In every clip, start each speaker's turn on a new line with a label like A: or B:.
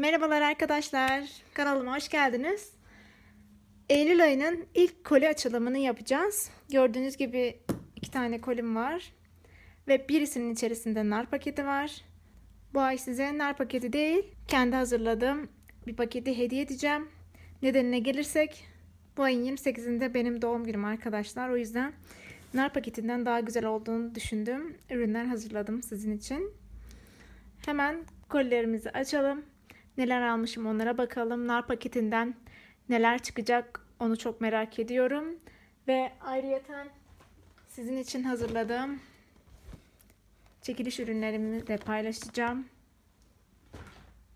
A: Merhabalar arkadaşlar. Kanalıma hoş geldiniz. Eylül ayının ilk koli açılımını yapacağız. Gördüğünüz gibi iki tane kolim var. Ve birisinin içerisinde nar paketi var. Bu ay size nar paketi değil, kendi hazırladığım bir paketi hediye edeceğim. Nedenine gelirsek, bu ayın 28'inde benim doğum günüm arkadaşlar. O yüzden nar paketinden daha güzel olduğunu düşündüğüm ürünler hazırladım sizin için. Hemen kolilerimizi açalım. Neler almışım onlara bakalım. Nar paketinden neler çıkacak onu çok merak ediyorum. Ve ayrıyeten sizin için hazırladığım çekiliş ürünlerimi de paylaşacağım.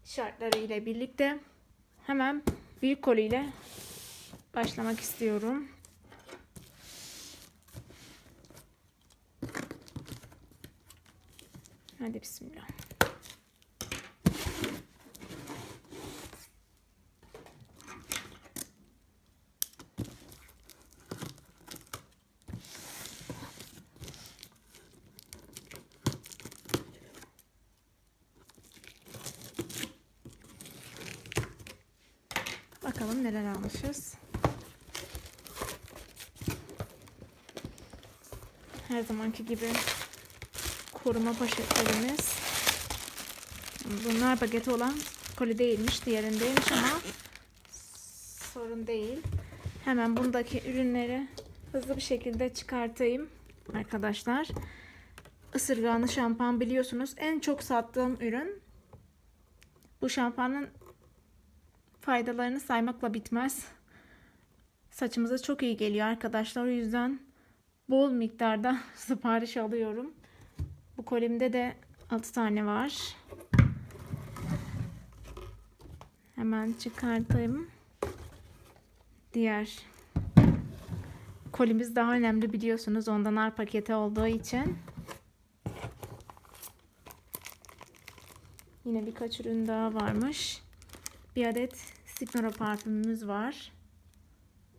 A: Şartları ile birlikte hemen büyük koliyle başlamak istiyorum. Hadi bismillah. Bakalım neler almışız. Her zamanki gibi koruma poşetlerimiz. Bunlar paketi olan koli değilmiş. Diğerindeymiş ama sorun değil. Hemen bundaki ürünleri hızlı bir şekilde çıkartayım arkadaşlar. Isırganlı şampuan biliyorsunuz en çok sattığım ürün. Bu şampuanın faydalarını saymakla bitmez. Saçımıza çok iyi geliyor arkadaşlar. O yüzden bol miktarda sipariş alıyorum. Bu kolimde de 6 tane var. Hemen çıkartayım. Diğer kolimiz daha önemli biliyorsunuz. Ondan nar paketi olduğu için. Yine birkaç ürün daha varmış. Bir adet Signora parfümümüz var.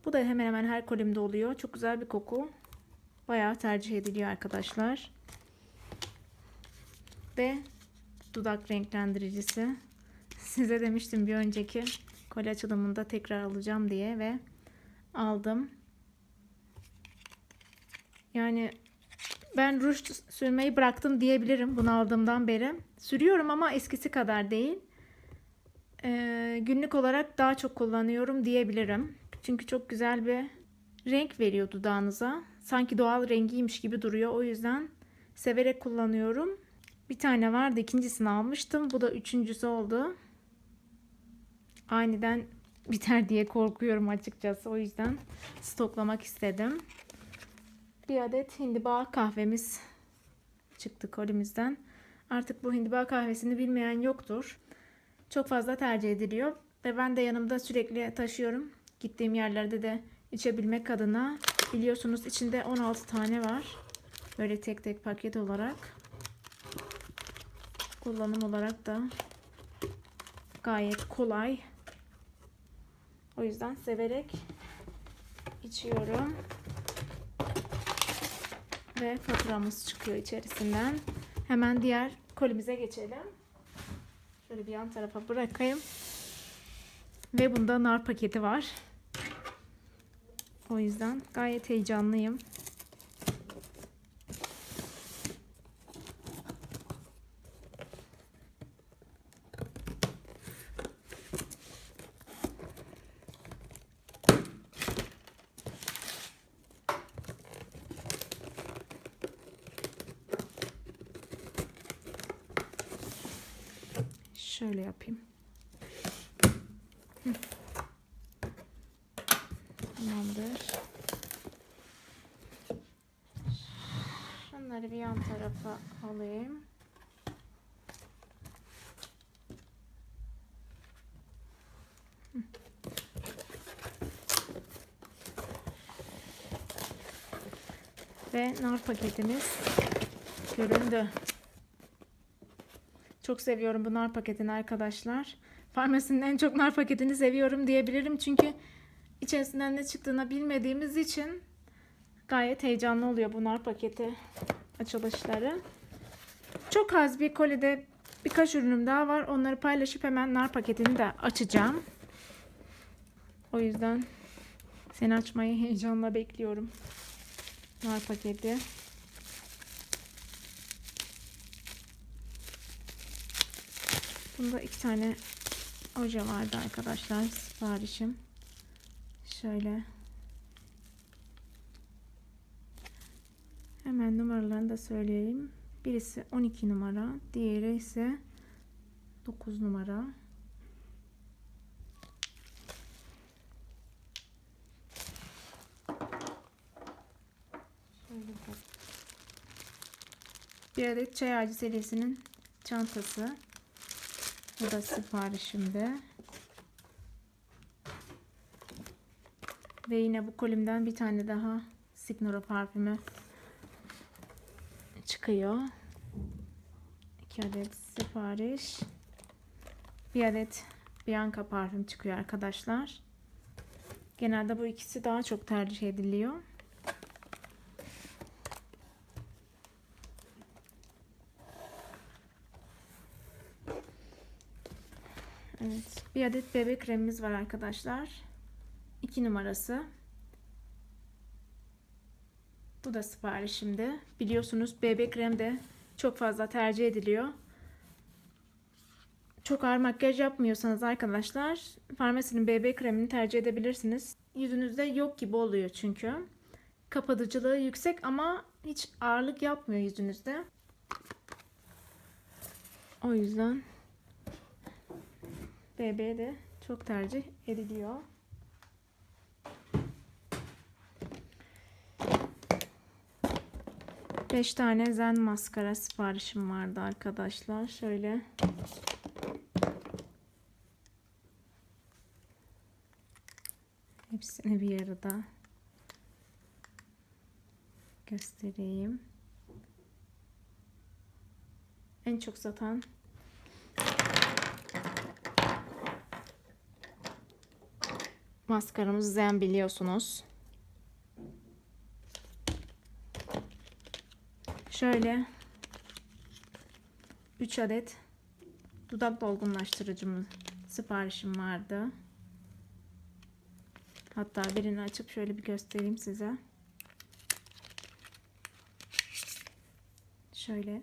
A: Bu da hemen hemen her kolimde oluyor. Çok güzel bir koku. Bayağı tercih ediliyor arkadaşlar. Ve dudak renklendiricisi. Size demiştim bir önceki koli açılımında tekrar alacağım diye ve aldım. Yani ben ruj sürmeyi bıraktım diyebilirim bunu aldığımdan beri. Sürüyorum ama eskisi kadar değil. Ee, günlük olarak daha çok kullanıyorum diyebilirim. Çünkü çok güzel bir renk veriyor dudağınıza. Sanki doğal rengiymiş gibi duruyor. O yüzden severek kullanıyorum. Bir tane vardı ikincisini almıştım. Bu da üçüncüsü oldu. Aniden biter diye korkuyorum açıkçası. O yüzden stoklamak istedim. Bir adet hindiba kahvemiz çıktı kolimizden. Artık bu hindiba kahvesini bilmeyen yoktur. Çok fazla tercih ediliyor ve ben de yanımda sürekli taşıyorum. Gittiğim yerlerde de içebilmek adına biliyorsunuz içinde 16 tane var. Böyle tek tek paket olarak. Kullanım olarak da gayet kolay. O yüzden severek içiyorum. Ve faturamız çıkıyor içerisinden. Hemen diğer kolimize geçelim. Şöyle bir yan tarafa bırakayım. Ve bunda nar paketi var. O yüzden gayet heyecanlıyım. Şöyle yapayım. Hı. Tamamdır. Şunları bir yan tarafa alayım. Ve nar paketimiz göründü. Çok seviyorum bu nar paketini arkadaşlar. Farmasinin en çok nar paketini seviyorum diyebilirim. Çünkü içerisinden ne çıktığını bilmediğimiz için gayet heyecanlı oluyor bu nar paketi açılışları. Çok az bir kolide Birkaç ürünüm daha var. Onları paylaşıp hemen nar paketini de açacağım. O yüzden seni açmayı heyecanla bekliyorum. Nar paketi. Bunda iki tane oje vardı arkadaşlar. Siparişim. Şöyle. Hemen numaralarını da söyleyeyim. Birisi 12 numara, diğeri ise 9 numara. Bir adet çay ağacı serisinin çantası. Bu da siparişimde. Ve yine bu kolimden bir tane daha Signora parfümü çıkıyor. 2 adet sipariş. Bir adet Bianca parfüm çıkıyor arkadaşlar. Genelde bu ikisi daha çok tercih ediliyor. Evet. Bir adet bebek kremimiz var arkadaşlar. 2 numarası. Bu da siparişimde. Biliyorsunuz BB krem de çok fazla tercih ediliyor. Çok ağır makyaj yapmıyorsanız arkadaşlar farmasinin BB kremini tercih edebilirsiniz. Yüzünüzde yok gibi oluyor çünkü. Kapatıcılığı yüksek ama hiç ağırlık yapmıyor yüzünüzde. O yüzden BB de çok tercih ediliyor. Beş tane zen maskara siparişim vardı arkadaşlar. Şöyle hepsini bir arada göstereyim. En çok satan maskaramız zen biliyorsunuz. Şöyle 3 adet dudak dolgunlaştırıcımı siparişim vardı. Hatta birini açıp şöyle bir göstereyim size. Şöyle.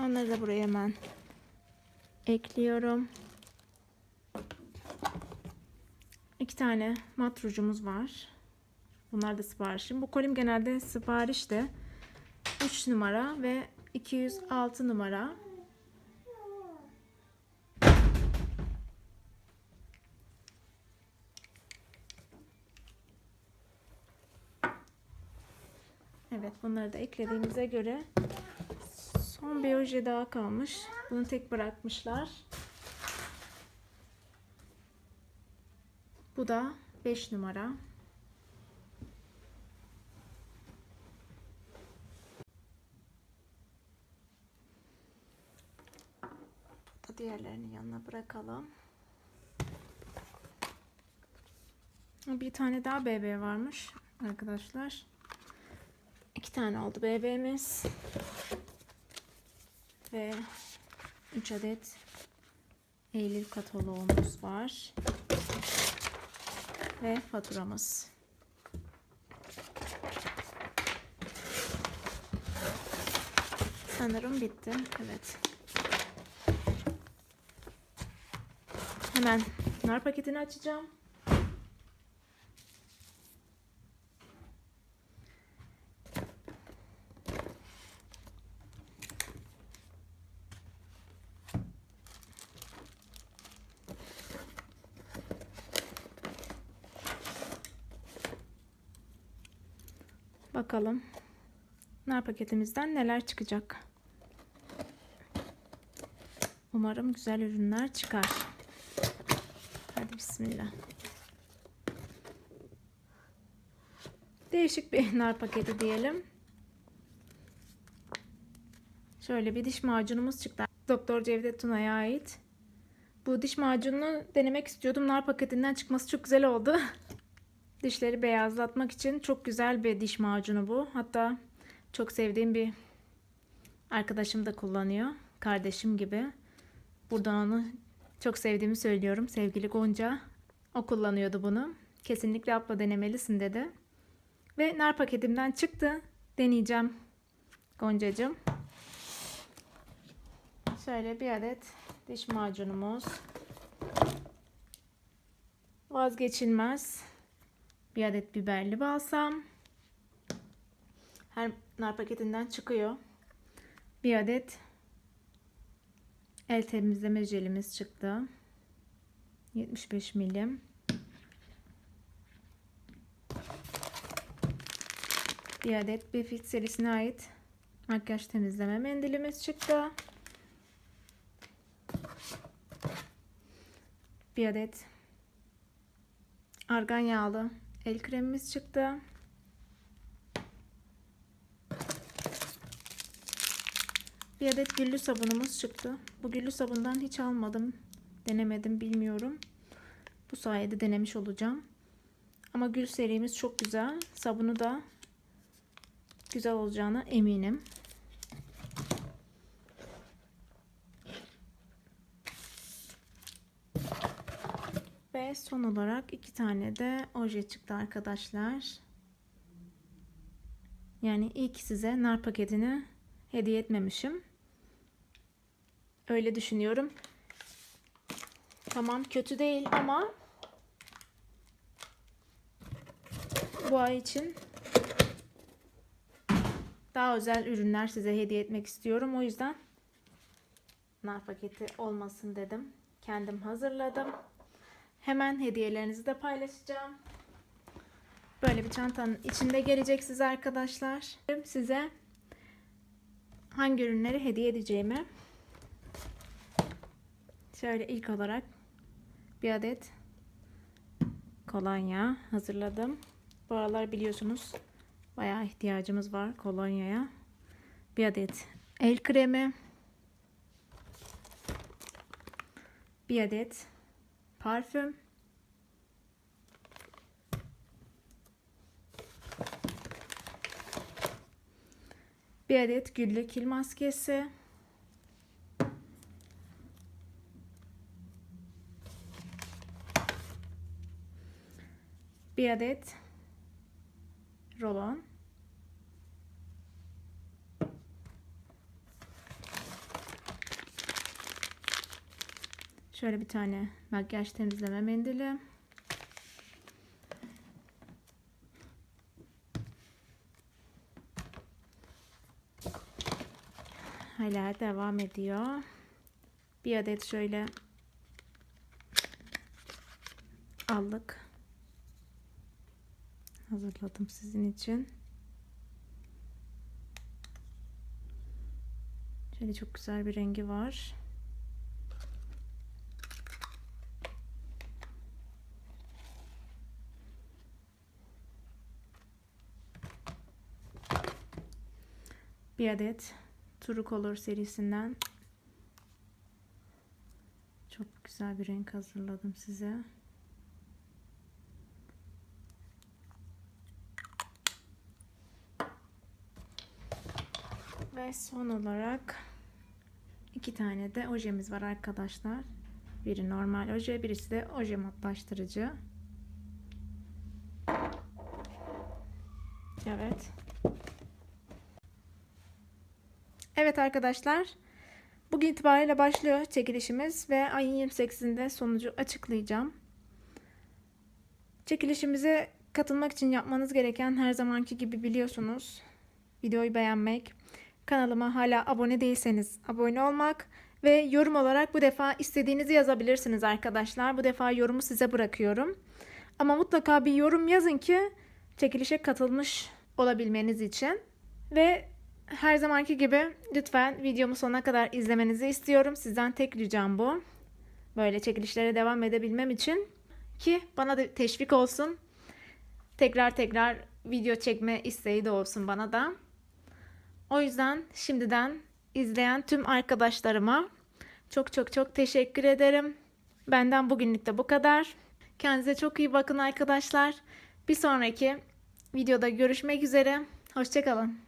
A: Onları da buraya hemen ekliyorum. İki tane mat rujumuz var. Bunlar da siparişim. Bu kolim genelde siparişte 3 numara ve 206 numara. Evet bunları da eklediğimize göre son bir oje daha kalmış. Bunu tek bırakmışlar. Bu da 5 numara. Bu diğerlerinin yanına bırakalım. Bir tane daha BB varmış arkadaşlar. İki tane oldu BB'miz. Ve 3 adet Eylül kataloğumuz var ve faturamız. Sanırım bitti. Evet. Hemen nar paketini açacağım. Bakalım nar paketimizden neler çıkacak. Umarım güzel ürünler çıkar. Hadi bismillah. Değişik bir nar paketi diyelim. Şöyle bir diş macunumuz çıktı. Doktor Cevdet Tuna'ya ait. Bu diş macununu denemek istiyordum. Nar paketinden çıkması çok güzel oldu. Dişleri beyazlatmak için çok güzel bir diş macunu bu. Hatta çok sevdiğim bir arkadaşım da kullanıyor. Kardeşim gibi. Buradan onu çok sevdiğimi söylüyorum. Sevgili Gonca. O kullanıyordu bunu. Kesinlikle abla denemelisin dedi. Ve nar paketimden çıktı. Deneyeceğim Goncacığım. Şöyle bir adet diş macunumuz. Vazgeçilmez. Bir adet biberli balsam. Her nar paketinden çıkıyor. Bir adet el temizleme jelimiz çıktı. 75 milim. Bir adet Befit serisine ait makyaj temizleme mendilimiz çıktı. Bir adet argan yağlı el kremimiz çıktı. Bir adet güllü sabunumuz çıktı. Bu güllü sabundan hiç almadım. Denemedim bilmiyorum. Bu sayede denemiş olacağım. Ama gül serimiz çok güzel. Sabunu da güzel olacağına eminim. Ve son olarak iki tane de oje çıktı arkadaşlar. Yani ilk size nar paketini hediye etmemişim. Öyle düşünüyorum. Tamam kötü değil ama bu ay için daha özel ürünler size hediye etmek istiyorum. O yüzden nar paketi olmasın dedim. Kendim hazırladım. Hemen hediyelerinizi de paylaşacağım. Böyle bir çantanın içinde gelecek size arkadaşlar. Size hangi ürünleri hediye edeceğimi şöyle ilk olarak bir adet kolonya hazırladım. Bu aralar biliyorsunuz bayağı ihtiyacımız var kolonyaya. Bir adet el kremi. Bir adet parfüm. Bir adet güllü kil maskesi. Bir adet rolon. Şöyle bir tane makyaj temizleme mendili. Hala devam ediyor. Bir adet şöyle aldık. Hazırladım sizin için. Şöyle çok güzel bir rengi var. Bir adet True Color serisinden çok güzel bir renk hazırladım size. Ve son olarak iki tane de ojemiz var arkadaşlar. Biri normal oje, birisi de oje matlaştırıcı. Evet. Evet arkadaşlar. Bugün itibariyle başlıyor çekilişimiz ve ayın 28'inde sonucu açıklayacağım. Çekilişimize katılmak için yapmanız gereken her zamanki gibi biliyorsunuz. Videoyu beğenmek, kanalıma hala abone değilseniz abone olmak ve yorum olarak bu defa istediğinizi yazabilirsiniz arkadaşlar. Bu defa yorumu size bırakıyorum. Ama mutlaka bir yorum yazın ki çekilişe katılmış olabilmeniz için. Ve her zamanki gibi lütfen videomu sonuna kadar izlemenizi istiyorum. Sizden tek ricam bu. Böyle çekilişlere devam edebilmem için ki bana da teşvik olsun. Tekrar tekrar video çekme isteği de olsun bana da. O yüzden şimdiden izleyen tüm arkadaşlarıma çok çok çok teşekkür ederim. Benden bugünlük de bu kadar. Kendinize çok iyi bakın arkadaşlar. Bir sonraki videoda görüşmek üzere. Hoşçakalın.